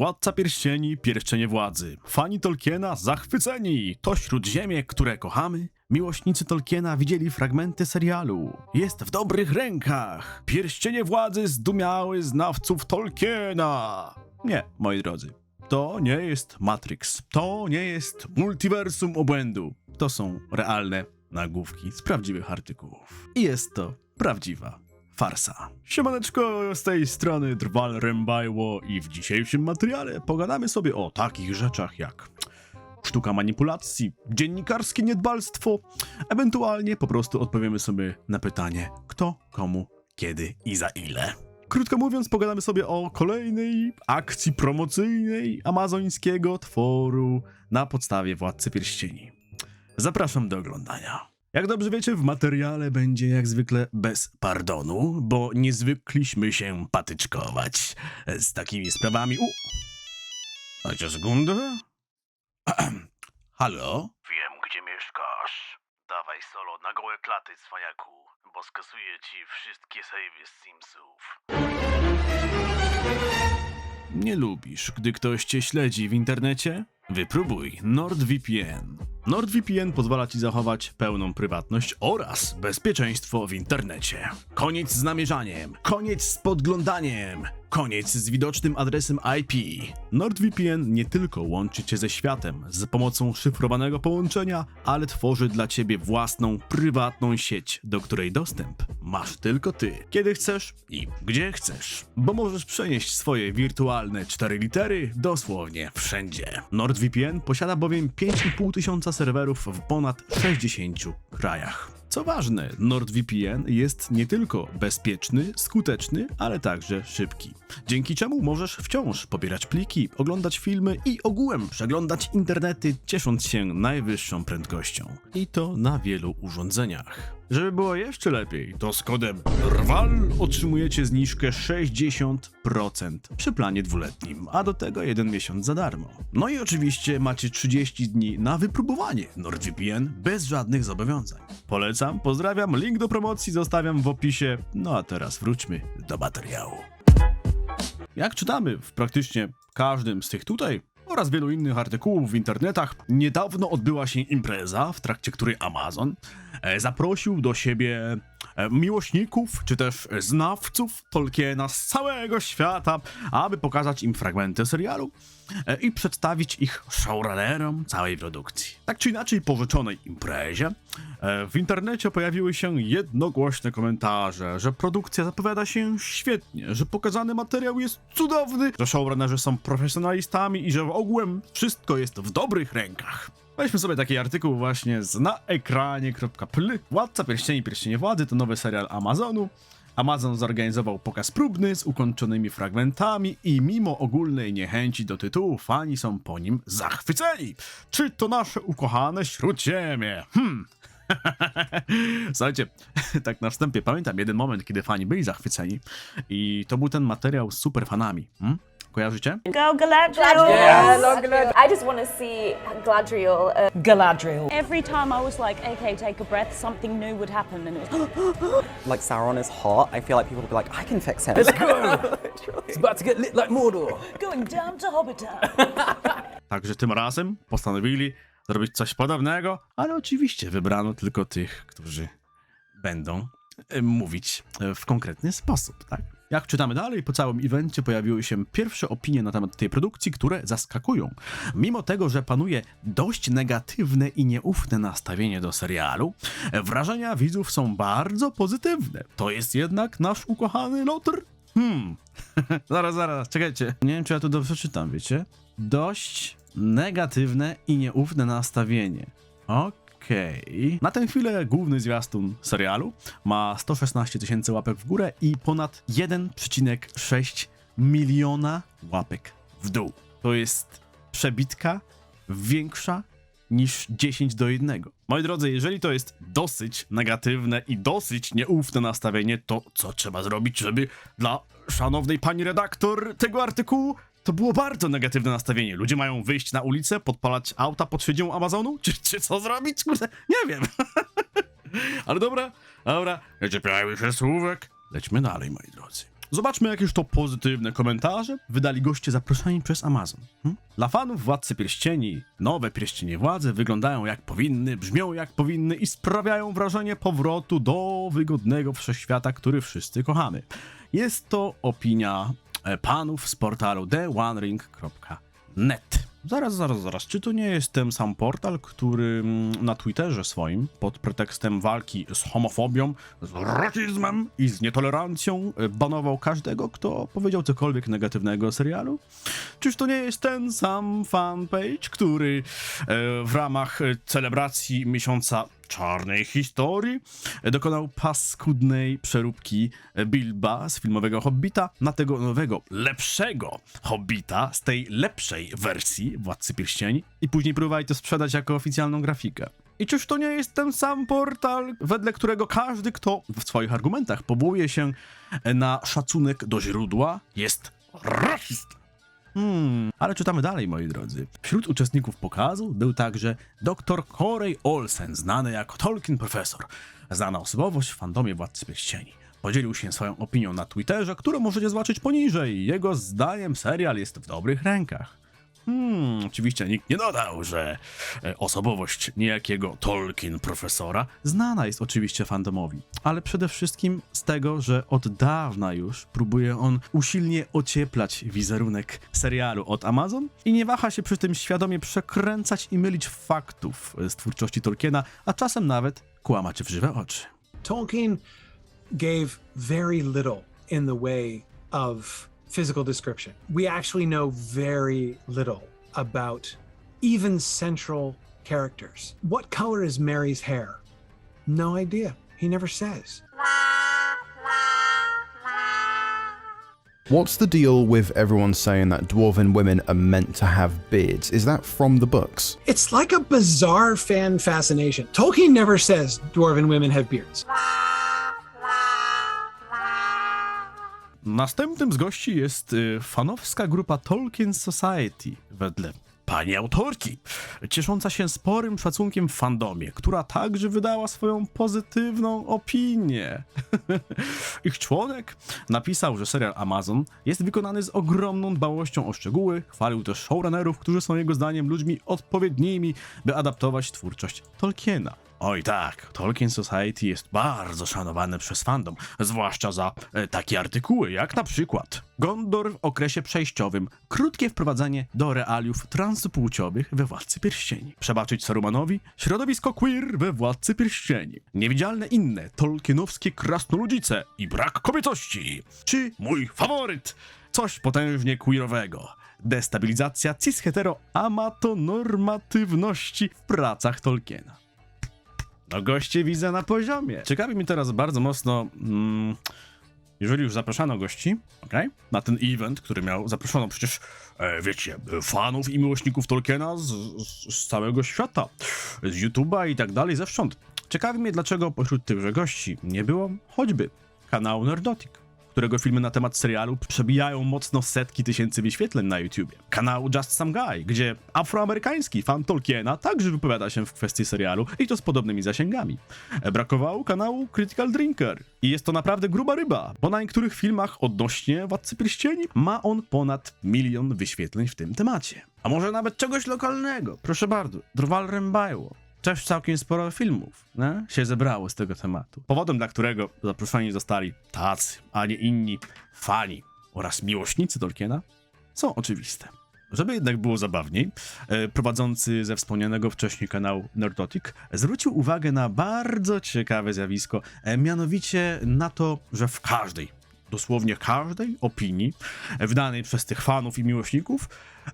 Władca Pierścieni, Pierścienie Władzy. Fani Tolkiena zachwyceni. To Śródziemie, które kochamy. Miłośnicy Tolkiena widzieli fragmenty serialu. Jest w dobrych rękach. Pierścienie Władzy zdumiały znawców Tolkiena. Nie, moi drodzy. To nie jest Matrix. To nie jest multiversum obłędu. To są realne nagłówki z prawdziwych artykułów. I jest to prawdziwa farsa. Siemaneczko, z tej strony Drwal Rembajło i w dzisiejszym materiale pogadamy sobie o takich rzeczach jak sztuka manipulacji, dziennikarskie niedbalstwo, ewentualnie po prostu odpowiemy sobie na pytanie kto, komu, kiedy i za ile. Krótko mówiąc, pogadamy sobie o kolejnej akcji promocyjnej amazońskiego tworu na podstawie Władcy Pierścieni. Zapraszam do oglądania. Jak dobrze wiecie, w materiale będzie jak zwykle bez pardonu, bo nie zwykliśmy się patyczkować z takimi sprawami. U... A sekundę? Halo? Wiem, gdzie mieszkasz. Dawaj solo na gołe klaty, cwaniaku, bo skasuję ci wszystkie savey z Simsów. Nie lubisz, gdy ktoś cię śledzi w internecie? Wypróbuj NordVPN. NordVPN pozwala ci zachować pełną prywatność oraz bezpieczeństwo w internecie. Koniec z namierzaniem, koniec z podglądaniem, koniec z widocznym adresem IP. NordVPN nie tylko łączy cię ze światem z pomocą szyfrowanego połączenia, ale tworzy dla ciebie własną, prywatną sieć, do której dostęp masz tylko ty, kiedy chcesz i gdzie chcesz. Bo możesz przenieść swoje wirtualne cztery litery dosłownie wszędzie. NordVPN posiada bowiem 5,5 tysiąca serwerów w ponad 60 krajach. Co ważne, NordVPN jest nie tylko bezpieczny, skuteczny, ale także szybki. Dzięki czemu możesz wciąż pobierać pliki, oglądać filmy i ogółem przeglądać internety, ciesząc się najwyższą prędkością. I to na wielu urządzeniach. Żeby było jeszcze lepiej, to z kodem RWAL otrzymujecie zniżkę 60% przy planie dwuletnim, a do tego jeden miesiąc za darmo. No i oczywiście macie 30 dni na wypróbowanie NordVPN bez żadnych zobowiązań. Polecam, pozdrawiam, link do promocji zostawiam w opisie. No a teraz wróćmy do materiału. Jak czytamy w praktycznie każdym z tych tutaj oraz wielu innych artykułów w internetach, niedawno odbyła się impreza, w trakcie której Amazon e, zaprosił do siebie e, miłośników czy też znawców Tolkiena z całego świata, aby pokazać im fragmenty serialu e, i przedstawić ich showrunnerom całej produkcji. Tak czy inaczej, po rzeczonej imprezie w internecie pojawiły się jednogłośne komentarze, że produkcja zapowiada się świetnie, że pokazany materiał jest cudowny, że showrunnerzy są profesjonalistami i że ogółem wszystko jest w dobrych rękach. Weźmy sobie taki artykuł właśnie z naekranie.pl Władca Pierścieni Pierścienie Władzy to nowy serial Amazonu. Amazon zorganizował pokaz próbny z ukończonymi fragmentami i mimo ogólnej niechęci do tytułu fani są po nim zachwyceni. Czy to nasze ukochane Śródziemie? Hmm. Słuchajcie, tak na wstępie pamiętam jeden moment, kiedy fani byli zachwyceni i to był ten materiał z super fanami. Hmm? Kojarzycie? Go Galadriel! Galadriel. I just want to see Galadriel. Uh, Galadriel. Every time I was like, okay, take a breath, something new would happen, and it was, like Sauron is hot, I feel like people would be like, I can fix him. It's about to get lit like Mordor. going down to Hobbiton. Także tym razem postanowili zrobić coś podobnego, ale oczywiście wybrano tylko tych, którzy będą e, mówić e, w konkretny sposób, tak? Jak czytamy dalej, po całym evencie pojawiły się pierwsze opinie na temat tej produkcji, które zaskakują. Mimo tego, że panuje dość negatywne i nieufne nastawienie do serialu, wrażenia widzów są bardzo pozytywne. To jest jednak nasz ukochany Lotr. Hmm. zaraz, zaraz, czekajcie. Nie wiem, czy ja to dobrze czytam, wiecie? Dość negatywne i nieufne nastawienie. Okej. Na tę chwilę główny zwiastun serialu ma 116 tysięcy łapek w górę i ponad 1,6 miliona łapek w dół. To jest przebitka większa niż 10 do 1. Moi drodzy, jeżeli to jest dosyć negatywne i dosyć nieufne nastawienie, to co trzeba zrobić, żeby dla szanownej pani redaktor tego artykułu to było bardzo negatywne nastawienie. Ludzie mają wyjść na ulicę, podpalać auta pod siedzią Amazonu? Czy, czy co zrobić? Kurde, nie wiem. Ale dobra, dobra. Zaczepiały się słówek. Lećmy dalej, moi drodzy. Zobaczmy jakież to pozytywne komentarze wydali goście zaproszeni przez Amazon. Hm? Dla fanów Władcy Pierścieni nowe Pierścienie Władzy wyglądają jak powinny, brzmią jak powinny i sprawiają wrażenie powrotu do wygodnego wszechświata, który wszyscy kochamy. Jest to opinia panów z portalu theonering.net. Zaraz, zaraz, zaraz. Czy to nie jest ten sam portal, który mm, na Twitterze swoim pod pretekstem walki z homofobią, z rasizmem i z nietolerancją e, banował każdego, kto powiedział cokolwiek negatywnego o serialu? Czyż to nie jest ten sam fanpage, który e, w ramach e, celebracji miesiąca czarnej historii dokonał paskudnej przeróbki Bilba z filmowego Hobbita na tego nowego, lepszego Hobbita z tej lepszej wersji Władcy Pierścieni i później próbowali to sprzedać jako oficjalną grafikę. I czyż to nie jest ten sam portal, wedle którego każdy, kto w swoich argumentach powołuje się na szacunek do źródła, jest rasistą? Hmm, ale czytamy dalej, moi drodzy. Wśród uczestników pokazu był także dr Corey Olsen, znany jako Tolkien Profesor, znana osobowość w fandomie Władcy Pierścieni. Podzielił się swoją opinią na Twitterze, którą możecie zobaczyć poniżej. Jego zdaniem serial jest w dobrych rękach. Hmm, oczywiście nikt nie dodał, że e, osobowość niejakiego Tolkien profesora znana jest oczywiście fandomowi, ale przede wszystkim z tego, że od dawna już próbuje on usilnie ocieplać wizerunek serialu od Amazon i nie waha się przy tym świadomie przekręcać i mylić faktów z twórczości Tolkiena, a czasem nawet kłamać w żywe oczy. Tolkien gave very little in the way of physical description. We actually know very little about even central characters. What color is Mary's hair? No idea. He never says. What's the deal with everyone saying that dwarven women are meant to have beards? Is that from the books? It's like a bizarre fan fascination. Tolkien never says dwarven women have beards. Następnym z gości jest y, fanowska grupa Tolkien Society, wedle pani autorki, ciesząca się sporym szacunkiem w fandomie, która także wydała swoją pozytywną opinię. Ich członek napisał, że serial Amazon jest wykonany z ogromną dbałością o szczegóły, chwalił też showrunnerów, którzy są jego zdaniem ludźmi odpowiednimi, by adaptować twórczość Tolkiena. Oj tak, Tolkien Society jest bardzo szanowany przez fandom, zwłaszcza za e, takie artykuły jak na przykład Gondor w okresie przejściowym, krótkie wprowadzenie do realiów transpłciowych we Władcy Pierścieni. Przebaczyć Sarumanowi środowisko queer we Władcy Pierścieni. Niewidzialne inne Tolkienowskie krasnoludzice i brak kobiecości. Czy mój faworyt? Coś potężnie queerowego. Destabilizacja cis-hetero amatonormatywności w pracach Tolkiena. No goście widzę na poziomie. Ciekawi mnie teraz bardzo mocno, mm, jeżeli już zapraszano gości, okej, na ten event, który miał, zaproszono przecież, e, wiecie, fanów i miłośników Tolkiena z, z, z całego świata, z YouTube'a i tak dalej, zewsząd. Ciekawi mnie, dlaczego pośród tychże gości nie było choćby kanału Nerdotic, którego filmy na temat serialu przebijają mocno setki tysięcy wyświetleń na YouTubie. Kanału Just Some Guy, gdzie afroamerykański fan Tolkiena także wypowiada się w kwestii serialu i to z podobnymi zasięgami. Brakowało kanału Critical Drinker i jest to naprawdę gruba ryba, bo na niektórych filmach odnośnie Władcy Pierścieni ma on ponad milion wyświetleń w tym temacie. A może nawet czegoś lokalnego, proszę bardzo, Drwal Rembajło. Też całkiem sporo filmów się zebrało z tego tematu. Powodem, dla którego zaproszeni zostali tacy, a nie inni fani oraz miłośnicy Tolkiena, są oczywiste. Żeby jednak było zabawniej, e, prowadzący ze wspomnianego wcześniej kanału Nerdotic zwrócił uwagę na bardzo ciekawe zjawisko, e, mianowicie na to, że w każdej, dosłownie każdej opinii e, wydanej przez tych fanów i miłośników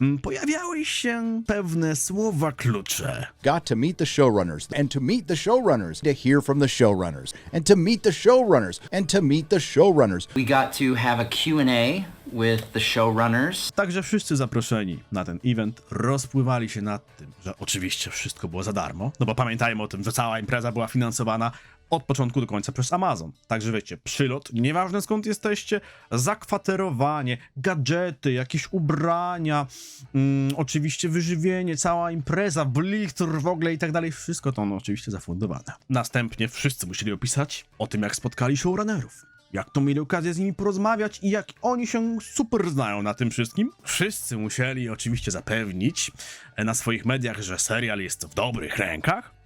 m, pojawiały się pewne słowa klucze. got to meet the showrunners and to meet the showrunners to hear from the showrunners and to meet the showrunners and to meet the showrunners We got to have a Q&A with the showrunners. Także wszyscy zaproszeni na ten event rozpływali się nad tym, że oczywiście wszystko było za darmo, no bo pamiętajmy o tym, że cała impreza była finansowana od początku do końca przez Amazon. Także wiecie, przylot, nieważne skąd jesteście, zakwaterowanie, gadżety, jakieś ubrania, mm, oczywiście wyżywienie, cała impreza, blichtr w ogóle i tak dalej, wszystko to no, oczywiście zafundowane. Następnie wszyscy musieli opisać o tym, jak spotkali showrunnerów. jak to mieli okazję z nimi porozmawiać i jak oni się super znają na tym wszystkim. Wszyscy musieli oczywiście zapewnić na swoich mediach, że serial jest w dobrych rękach,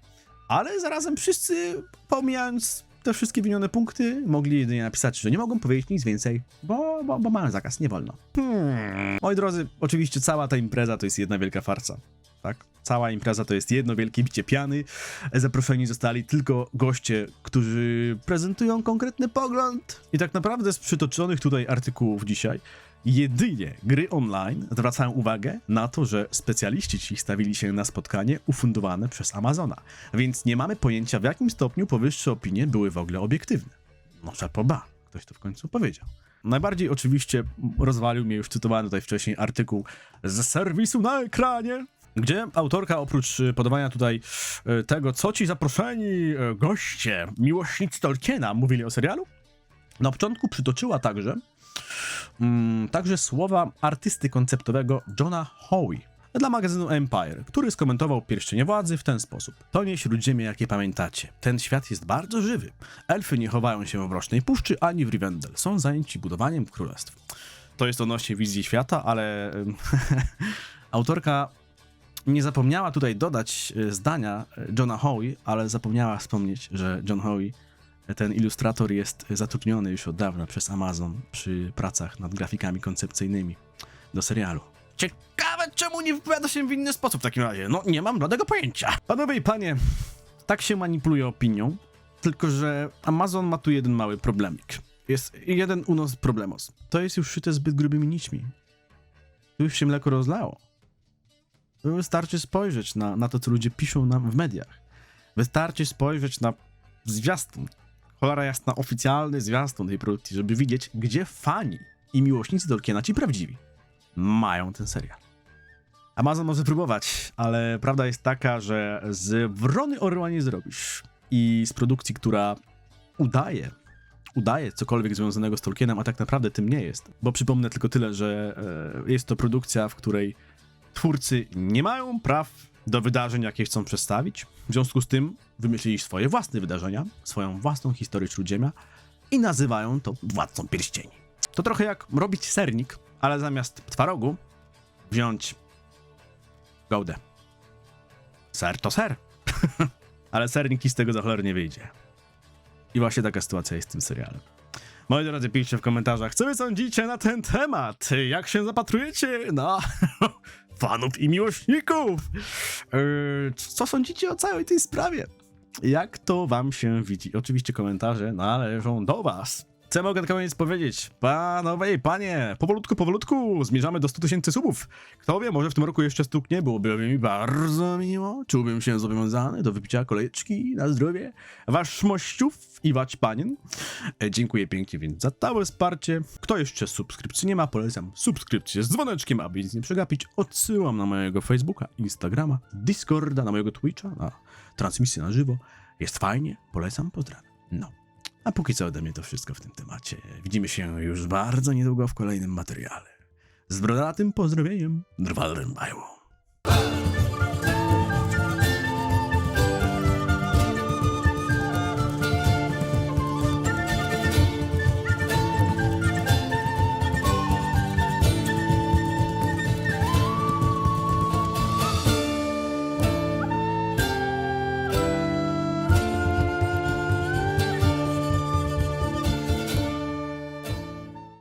ale zarazem wszyscy, pomijając te wszystkie wymienione punkty, mogli jedynie napisać, że nie mogą powiedzieć nic więcej, bo, bo, bo mają zakaz, nie wolno. Hmm. Moi drodzy, oczywiście cała ta impreza to jest jedna wielka farsa. Tak? Cała impreza to jest jedno wielkie bicie piany. Zaproszeni zostali tylko goście, którzy prezentują konkretny pogląd. I tak naprawdę z przytoczonych tutaj artykułów dzisiaj, jedynie gry online zwracają uwagę na to, że specjaliści ci stawili się na spotkanie ufundowane przez Amazona. Więc nie mamy pojęcia, w jakim stopniu powyższe opinie były w ogóle obiektywne. No ba, ktoś to w końcu powiedział. Najbardziej oczywiście rozwalił mnie już cytowany tutaj wcześniej artykuł z serwisu na ekranie, gdzie autorka oprócz y, podawania tutaj y, tego, co ci zaproszeni y, goście, miłośnicy Tolkiena mówili o serialu, na początku przytoczyła także, także słowa artysty konceptowego Johna Howe dla magazynu Empire, który skomentował Pierścienie Władzy w ten sposób. To nie Śródziemie, jakie pamiętacie. Ten świat jest bardzo żywy. Elfy nie chowają się w Mrocznej Puszczy ani w Rivendell. Są zajęci budowaniem królestw. To jest odnośnie wizji świata, ale autorka nie zapomniała tutaj dodać e, zdania e, Johna Howe, ale zapomniała wspomnieć, że John Howe, e, ten ilustrator, jest zatrudniony już od dawna przez Amazon przy pracach nad grafikami koncepcyjnymi do serialu. Ciekawe, czemu nie wypowiada się w inny sposób w takim razie. No, nie mam żadnego pojęcia. Panowie i panie, tak się manipuluje opinią, tylko że Amazon ma tu jeden mały problemik. Jest jeden unos problemos. To jest już szyte zbyt grubymi nićmi. Tu już się mleko rozlało. Wystarczy spojrzeć na, na to, co ludzie piszą nam w mediach. Wystarczy spojrzeć na zwiastun. Cholera jasna, oficjalny zwiastun tej produkcji, żeby widzieć, gdzie fani i miłośnicy Tolkiena, ci prawdziwi, mają ten serial. Amazon może próbować, ale prawda jest taka, że z wrony orła nie zrobisz. I z produkcji, która udaje, udaje cokolwiek związanego z Tolkienem, a tak naprawdę tym nie jest. Bo przypomnę tylko tyle, że e, jest to produkcja, w której twórcy nie mają praw do wydarzeń, jakie chcą przedstawić. W związku z tym wymyślili swoje własne wydarzenia, swoją własną historię Śródziemia i nazywają to Władcą Pierścieni. To trochę jak robić sernik, ale zamiast twarogu wziąć gołdę. Ser to ser. ale sernik i z tego za cholerę nie wyjdzie. I właśnie taka sytuacja jest z tym serialem. Moi drodzy, piszcie w komentarzach, co wy sądzicie na ten temat? Jak się zapatrujecie na fanów i miłośników? Yy, co sądzicie o całej tej sprawie? Jak to wam się widzi? Oczywiście komentarze należą do was. Co mogę na koniec powiedzieć? Panowie i panie, powolutku, powolutku, zmierzamy do 100 tysięcy subów. Kto wie, może w tym roku jeszcze stuknie, byłoby mi bardzo miło. Czułbym się zobowiązany do wypicia kolejeczki na zdrowie wasz mościów i wać panien. E, dziękuję pięknie więc za całe wsparcie. Kto jeszcze subskrypcji nie ma, polecam subskrypcję z dzwoneczkiem, aby nic nie przegapić. Odsyłam na mojego Facebooka, Instagrama, Discorda, na mojego Twitcha, na transmisję na żywo. Jest fajnie, polecam, pozdrawiam. No. A póki co ode mnie to wszystko w tym temacie. Widzimy się już bardzo niedługo w kolejnym materiale. Z brodatym pozdrowieniem, Drwalren Bajło.